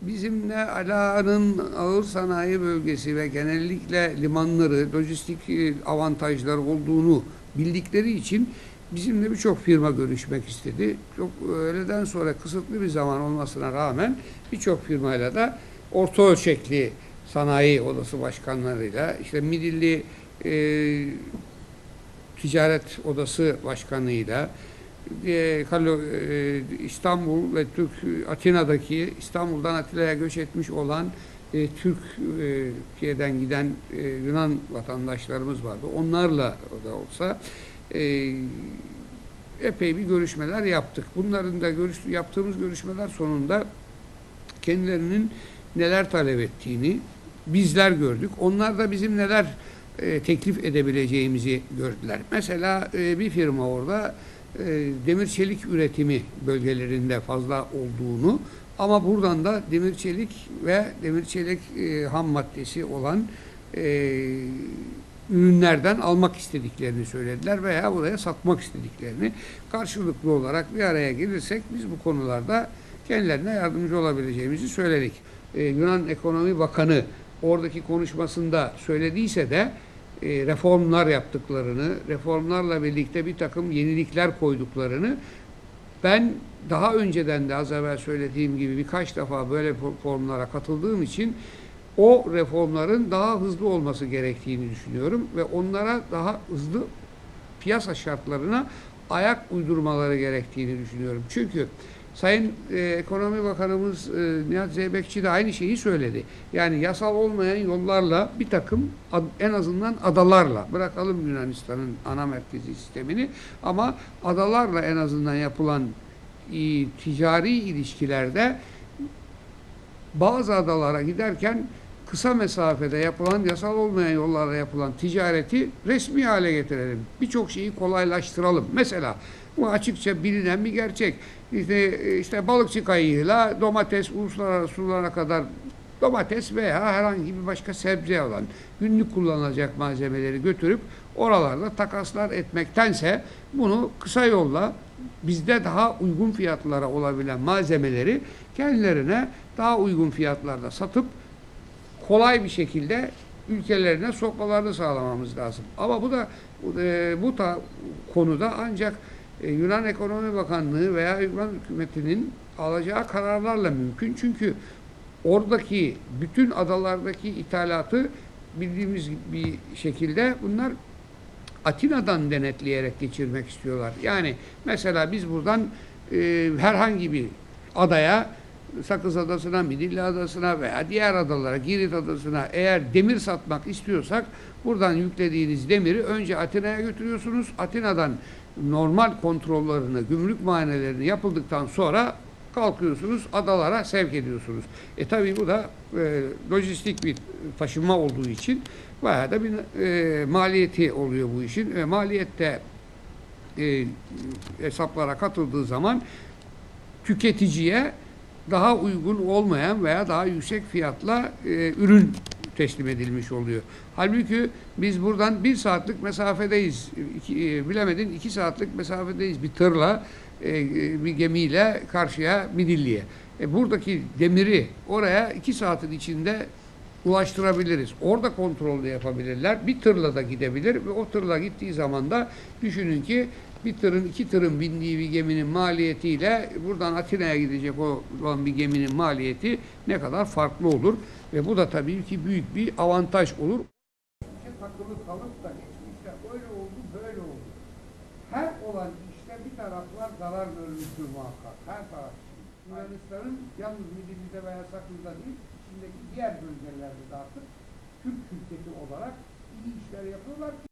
bizimle Ala'nın ağır sanayi bölgesi ve genellikle limanları, lojistik e, avantajları olduğunu bildikleri için bizimle birçok firma görüşmek istedi. Çok öğleden sonra kısıtlı bir zaman olmasına rağmen birçok firmayla da orta ölçekli sanayi odası başkanlarıyla işte Midilli e, Ticaret Odası Başkanı'yla e, e, İstanbul ve Türk Atina'daki İstanbul'dan Atina'ya göç etmiş olan e, e, Türkiye'den giden e, Yunan vatandaşlarımız vardı. Onlarla da olsa e, epey bir görüşmeler yaptık. Bunların da görüş, yaptığımız görüşmeler sonunda kendilerinin neler talep ettiğini bizler gördük. Onlar da bizim neler e, teklif edebileceğimizi gördüler. Mesela e, bir firma orada e, demir çelik üretimi bölgelerinde fazla olduğunu ama buradan da demir çelik ve demir çelik e, ham maddesi olan e, ürünlerden almak istediklerini söylediler veya buraya satmak istediklerini karşılıklı olarak bir araya gelirsek biz bu konularda kendilerine yardımcı olabileceğimizi söyledik. Ee, Yunan Ekonomi Bakanı oradaki konuşmasında söylediyse de e, reformlar yaptıklarını, reformlarla birlikte bir takım yenilikler koyduklarını ben daha önceden de az evvel söylediğim gibi birkaç defa böyle reformlara katıldığım için o reformların daha hızlı olması gerektiğini düşünüyorum ve onlara daha hızlı piyasa şartlarına ayak uydurmaları gerektiğini düşünüyorum. Çünkü Sayın e, Ekonomi Bakanımız e, Nihat Zeybekçi de aynı şeyi söyledi. Yani yasal olmayan yollarla bir takım ad- en azından adalarla bırakalım Yunanistan'ın ana merkezi sistemini ama adalarla en azından yapılan e, ticari ilişkilerde bazı adalara giderken kısa mesafede yapılan yasal olmayan yollarla yapılan ticareti resmi hale getirelim. Birçok şeyi kolaylaştıralım. Mesela bu açıkça bilinen bir gerçek. İşte, işte balıkçı kayığıyla domates uluslararası sulara kadar domates veya herhangi bir başka sebze olan günlük kullanılacak malzemeleri götürüp oralarda takaslar etmektense bunu kısa yolla bizde daha uygun fiyatlara olabilen malzemeleri kendilerine daha uygun fiyatlarda satıp kolay bir şekilde ülkelerine sokmalarını sağlamamız lazım. Ama bu da e, bu da konuda ancak e, Yunan Ekonomi Bakanlığı veya Yunan hükümetinin alacağı kararlarla mümkün. Çünkü oradaki bütün adalardaki ithalatı bildiğimiz bir şekilde bunlar Atina'dan denetleyerek geçirmek istiyorlar. Yani mesela biz buradan e, herhangi bir adaya Sakız Adası'na, Midilli Adası'na veya diğer adalara, Girit Adası'na eğer demir satmak istiyorsak buradan yüklediğiniz demiri önce Atina'ya götürüyorsunuz. Atina'dan normal kontrollerini, gümrük muayenelerini yapıldıktan sonra kalkıyorsunuz adalara sevk ediyorsunuz. E tabi bu da e, lojistik bir taşınma olduğu için bayağı da bir e, maliyeti oluyor bu işin. E, maliyette e, hesaplara katıldığı zaman tüketiciye daha uygun olmayan veya daha yüksek fiyatla e, ürün teslim edilmiş oluyor. Halbuki biz buradan bir saatlik mesafedeyiz. İki, e, bilemedin iki saatlik mesafedeyiz bir tırla, e, e, bir gemiyle karşıya Midilli'ye. E, buradaki demiri oraya iki saatin içinde ulaştırabiliriz. Orada kontrol de yapabilirler. Bir tırla da gidebilir ve o tırla gittiği zaman da düşünün ki bir tırın iki tırın bindiği bir geminin maliyetiyle buradan Atina'ya gidecek olan bir geminin maliyeti ne kadar farklı olur ve bu da tabii ki büyük bir avantaj olur. Takılı kalıp da geçmişte öyle oldu böyle oldu. Her olan işte bir taraflar zarar görmüştür muhakkak. Her taraf. Yunanistan'ın yalnız Midilli'de veya Sakız'da değil, içindeki diğer bölgelerde de artık Türk şirketi olarak iyi işler yapıyorlar ki